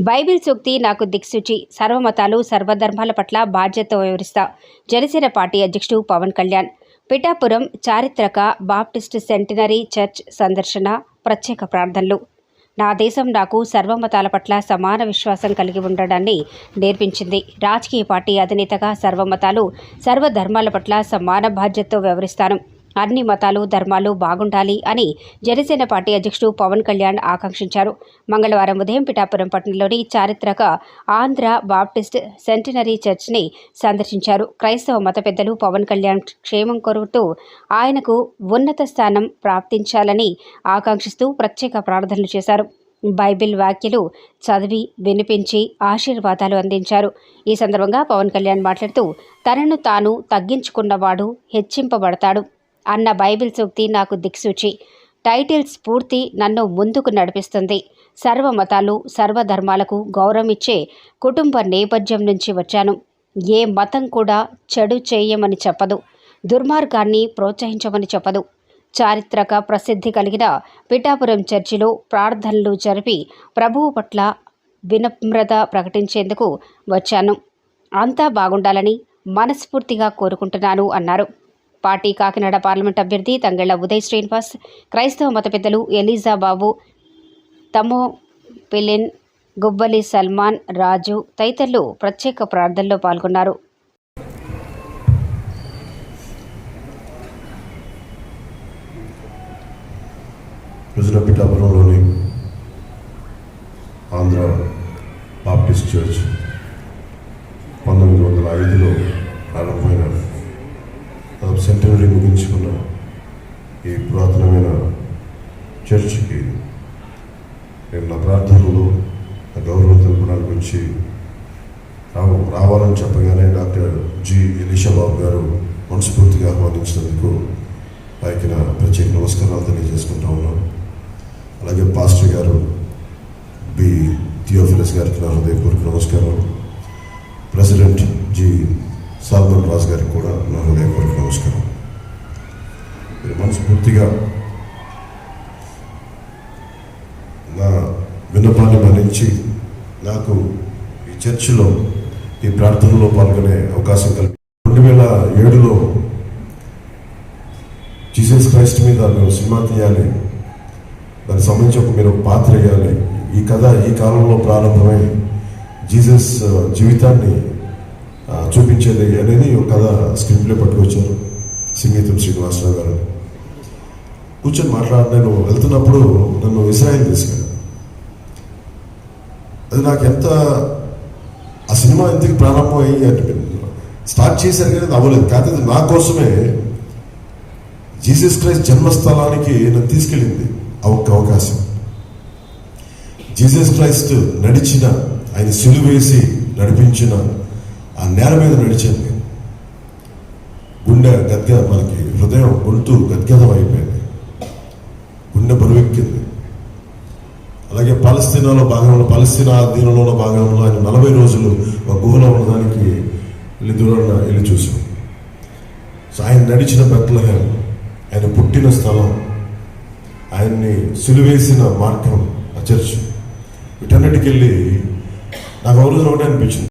Bible సూక్తి నాకు దిక్సూచి. సర్వమతాలు సర్వధర్మాల పట్ల బాధ్యత వివరిస్తా. జనసేన పార్టీ అధ్యక్షుడు పవన్ కళ్యాణ్. పిఠాపురం చారిత్రక బాప్టిస్ట్ సెంటినరీ చర్చ్ సందర్శన ప్రత్యేక ప్రార్థనలు. నా దేశం నాకు సర్వమతాల పట్ల సమాన విశ్వాసం కలిగి ఉండడాన్ని నేర్పించింది. రాజకీయ పార్టీ అధినేతగా సర్వమతాలు సర్వధర్మాల పట్ల సమాన బాధ్యతతో వ్యవహరిస్తాను అన్ని మతాలు ధర్మాలు బాగుండాలి అని జనసేన పార్టీ అధ్యక్షుడు పవన్ కళ్యాణ్ ఆకాంక్షించారు. మంగళవారం ఉదయం పిఠాపురం పట్టణంలోని చారిత్రక ఆంధ్ర బాప్టిస్ట్ సెంటినరీ చర్చ్ని సందర్శించారు. క్రైస్తవ మత పెద్దలు పవన్ కళ్యాణ్ క్షేమం కోరుతూ ఆయనకు ఉన్నత స్థానం ప్రాప్తించాలని ఆకాంక్షిస్తూ ప్రత్యేక ప్రార్థనలు చేశారు. బైబిల్ వ్యాఖ్యలు చదివి వినిపించి ఆశీర్వాదాలు అందించారు. ఈ సందర్భంగా పవన్ కళ్యాణ్ మాట్లాడుతూ తనను తాను తగ్గించుకున్నవాడు హెచ్చింపబడతాడు. అన్న బైబిల్ సూక్తి నాకు దిక్సూచి. టైటిల్ స్ఫూర్తి నన్ను ముందుకు నడిపిస్తుంది. సర్వ మతాలు సర్వధర్మాలకు గౌరవమిచ్చే కుటుంబ నేపథ్యం నుంచి వచ్చాను. ఏ మతం కూడా చెడు చేయమని చెప్పదు. దుర్మార్గాన్ని ప్రోత్సహించమని చెప్పదు. చారిత్రక ప్రసిద్ధి కలిగిన పిఠాపురం చర్చిలో ప్రార్థనలు జరిపి ప్రభువు పట్ల వినమ్రత ప్రకటించేందుకు వచ్చాను. అంతా బాగుండాలని మనస్ఫూర్తిగా కోరుకుంటున్నాను అన్నారు. పార్టీ కాకినాడ పార్లమెంట్ అభ్యర్థి తంగెళ్ళ ఉదయ్ శ్రీనివాస్ క్రైస్తవ మత పెద్దలు ఎలీజా బాబు తమో పిలిన్ గుబ్బలి సల్మాన్ రాజు తదితరులు ప్రత్యేక ప్రార్థనలో పాల్గొన్నారు. ప్రజల పిఠాపురంలోని ఆంధ్ర బాప్టిస్ట్ చర్చ్ పంతొమ్మిది వందల ఐదులో ప్రారంభమైన దాదాపు సెంటనరీ ముగించుకున్న ఈ పురాతనమైన చర్చికి నేను నా ప్రార్థనలో నా గౌరవం తెలపడానికి వచ్చి రావ రావాలని చెప్పగానే డాక్టర్ జి ఎలీషా బాబు గారు మనస్ఫూర్తిగా ఆహ్వానించినందుకు ఆయనకి నా ప్రత్యేక నమస్కారాలు తెలియజేసుకుంటా ఉన్నాను. అలాగే పాస్టర్ గారు బి థియోఫిలస్ గారికి నా హృదయపూర్వక నమస్కారం ప్రెసిడెంట్ జి సాల్మన్ రాజు గారికి కూడా నా హృదయపూర్వక నమస్కారం మనస్ఫూర్తిగా నా విన్నపాన్ని మన్నించి నాకు ఈ చర్చిలో ఈ ప్రార్థనలో పాల్గొనే అవకాశం కలిపి రెండు వేల ఏడులో జీసస్ క్రైస్ట్ మీద మేము సినిమా తీయాలి. దానికి సంబంధించి ఒక మీరు పాత్ర వేయాలి. ఈ కథ ఈ కాలంలో ప్రారంభమై జీసస్ జీవితాన్ని చూపించేది అనేది ఒక కథ స్క్రిప్ట్లో పట్టుకొచ్చారు. సింగీతం శ్రీనివాసరావు గారు. కూర్చొని మాట్లాడి నేను వెళ్తున్నప్పుడు నన్ను ఇస్రాయిల్ తీసుకెళ్ళాను అది నాకు ఎంత ఆ సినిమా ఎందుకు ప్రారంభం అయ్యి అనిపించింది స్టార్ట్ చేశారు కానీ అది అవ్వలేదు. కాకపోతే నా కోసమే జీసస్ క్రైస్ట్ జన్మస్థలానికి నన్ను తీసుకెళ్ళింది ఆ ఒక్క అవకాశం. జీసస్ క్రైస్ట్ నడిచిన ఆయన సిలువేసి నడిపించిన ఆ నేల మీద నడిచింది గుండె గద్గ మనకి హృదయం గొంతు గద్గదం అయిపోయింది. గుండె బరువెక్కింది. అలాగే పాలస్తీనాలో భాగంలో పాలస్తీనా దీనిలో భాగంలో ఆయన నలభై రోజులు ఒక గుహలో ఉండడానికి వెళ్ళి దూరాన వెళ్ళి చూసాం సో ఆయన నడిచిన బెత్లహేం ఆయన పుట్టిన స్థలం ఆయన్ని సిలువేసిన మార్గం ఆ చర్చ్. వీటన్నిటికి వెళ్ళి నాకు ఒక రోజున ఒకటే అనిపించింది.